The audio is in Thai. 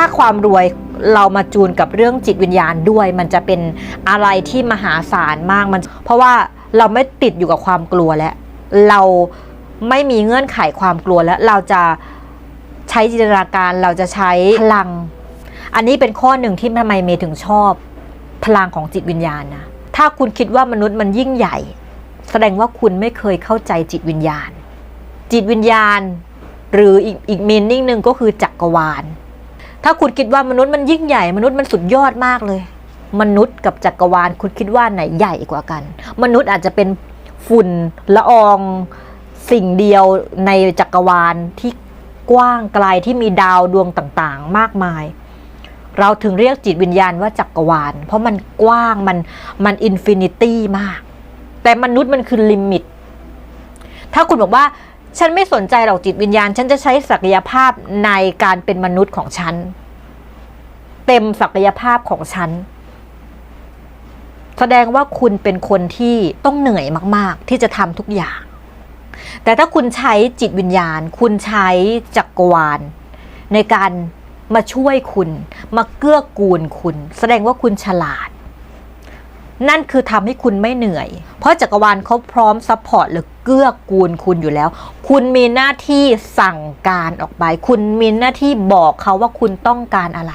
ถ้าความรวยเรามาจูนกับเรื่องจิตวิญญาณด้วย มันจะเป็นอะไรที่มหาศาลมากมัน เพราะว่าเราไม่ติดอยู่กับความกลัวแล้วเราไม่มีเงื่อนไขความกลัวแล้วเราจะใช้จินตนาการเราจะใช้พลัง อันนี้เป็นข้อหนึ่งที่ทำไมเมย์ถึงชอบพลังของจิตวิญญาณนะถ้าคุณคิดว่ามนุษย์มันยิ่งใหญ่ แสดงว่าคุณไม่เคยเข้าใจจิตวิญญาณ จิตวิญญาณ หรืออีกอีกมีนิ่งหนึ่งก็คือจักรวาล ถ้าคุณคิดว่ามนุษย์มันยิ่งใหญ่ มนุษย์มันสุดยอดมากเลย มนุษย์กับจักรวาลคุณคิดว่าไหนใหญ่กว่ากัน มนุษย์อาจจะเป็นฝุ่นละอองสิ่งเดียวในจักรวาลที่กว้างไกลที่มีดาวดวงต่างๆ มากมาย เราถึงเรียกจิตวิญญาณว่าจักรวาล เพราะมันกว้างมันมันอินฟินิตี้มาก แต่มนุษย์มันคือลิมิต ถ้าคุณบอกว่า ฉันไม่สนใจหรอกจิตวิญญาณ ฉันจะใช้ศักยภาพในการเป็นมนุษย์ของฉัน เต็มศักยภาพของฉัน แสดงว่าคุณเป็นคนที่ต้องเหนื่อยมาก ๆ ที่จะทำทุกอย่าง แต่ถ้าคุณใช้จิตวิญญาณ คุณใช้จักรวาล ในการมาช่วยคุณ มาเกื้อกูลคุณ แสดงว่าคุณฉลาด นั่นคือทำให้คุณไม่เหนื่อย เพราะจักรวาลเขาพร้อมซัพพอร์ตหรือเกื้อกูลคุณอยู่แล้ว คุณมีหน้าที่สั่งการออกไป คุณมีหน้าที่บอกเขาว่าคุณต้องการอะไร